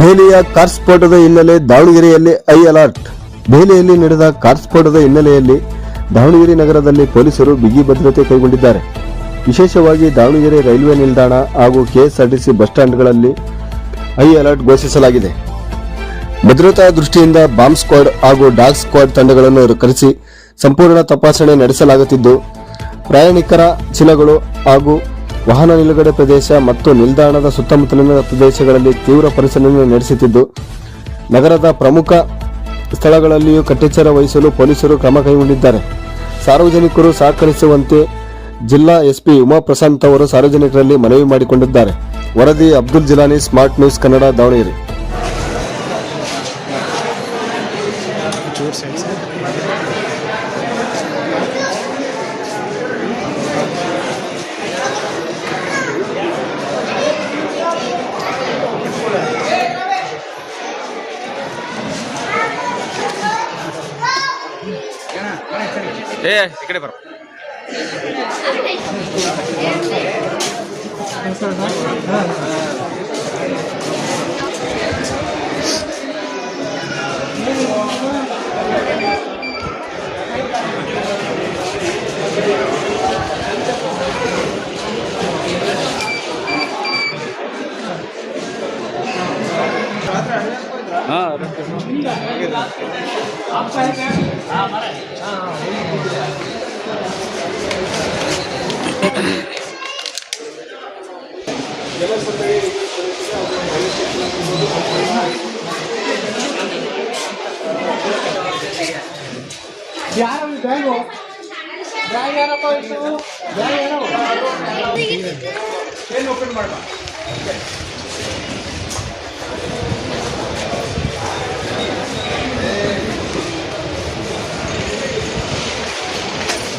ದೆಹಲಿಯ ಕಾರ್ ಸ್ಫೋಟದ ಹಿನ್ನೆಲೆ ದಾವಣಗೆರೆಯಲ್ಲಿ ಐ ಅಲರ್ಟ್. ದೆಹಲಿಯಲ್ಲಿ ನಡೆದ ಕಾರ್ ಸ್ಫೋಟದ ಹಿನ್ನೆಲೆಯಲ್ಲಿ ದಾವಣಗೆರೆ ನಗರದಲ್ಲಿ ಪೊಲೀಸರು ಬಿಗಿ ಭದ್ರತೆ ಕೈಗೊಂಡಿದ್ದಾರೆ. ವಿಶೇಷವಾಗಿ ದಾವಣಗೆರೆ ರೈಲ್ವೆ ನಿಲ್ದಾಣ ಹಾಗೂ ಕೆಎಸ್ಆರ್ಟಿಸಿ ಬಸ್ ಸ್ಟ್ಯಾಂಡ್ಗಳಲ್ಲಿ ಐ ಅಲರ್ಟ್ ಘೋಷಿಸಲಾಗಿದೆ. ಭದ್ರತಾ ದೃಷ್ಟಿಯಿಂದ ಬಾಂಬ್ ಸ್ಕ್ವಾಡ್ ಹಾಗೂ ಡಾಗ್ ಸ್ಕ್ವಾಡ್ ತಂಡಗಳನ್ನು ಕರೆಸಿ ಸಂಪೂರ್ಣ ತಪಾಸಣೆ ನಡೆಸಲಾಗುತ್ತಿದ್ದು, ಪ್ರಯಾಣಿಕರ ಚೀಲಗಳು ಹಾಗೂ ವಾಹನ ನಿಲುಗಡೆ ಪ್ರದೇಶ ಮತ್ತು ನಿಲ್ದಾಣದ ಸುತ್ತಮುತ್ತಲಿನ ಪ್ರದೇಶಗಳಲ್ಲಿ ತೀವ್ರ ಪರಿಶೀಲನೆ ನಡೆಸುತ್ತಿದ್ದು, ನಗರದ ಪ್ರಮುಖ ಸ್ಥಳಗಳಲ್ಲಿಯೂ ಕಟ್ಟೆಚ್ಚರ ವಹಿಸಲು ಪೊಲೀಸರು ಕ್ರಮ ಕೈಗೊಂಡಿದ್ದಾರೆ. ಸಾರ್ವಜನಿಕರು ಸಹಕರಿಸುವಂತೆ ಜಿಲ್ಲಾ ಎಸ್ಪಿ ಉಮಾ ಪ್ರಶಾಂತ್ ಅವರು ಸಾರ್ವಜನಿಕರಲ್ಲಿ ಮನವಿ ಮಾಡಿಕೊಂಡಿದ್ದಾರೆ. ವರದಿ ಅಬ್ದುಲ್ ಜಿಲಾನಿ, ಸ್ಮಾರ್ಟ್ ನ್ಯೂಸ್ ಕನ್ನಡ, ದಾವಣಗೆರೆ. ಏ ಈ ಬರೋ. ಹಾಂ. ಯಾರು ಬ್ಯಾಗು ಬ್ಯಾಗ್ ಯಾರಪ್ಪ ಇತ್ತು ಬ್ಯಾಗ್ ಯಾರೋ ಏನು ಓಪನ್ ಮಾಡ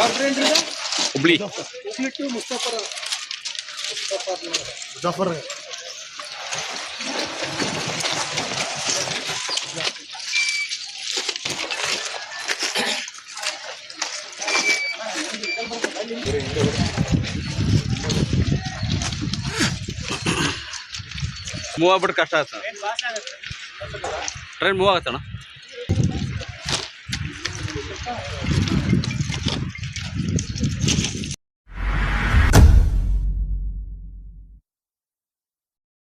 ಹುಬ್ಳಿ. ಮುಸ್ತಫರ್ ಮುಸ್ತಫರ್ ಮೂವ್ ಆಗ್ಬಿಟ್ಟು ಕಷ್ಟ ಆಯ್ತು. Train move ಆಗತ್ತಣ್ಣ?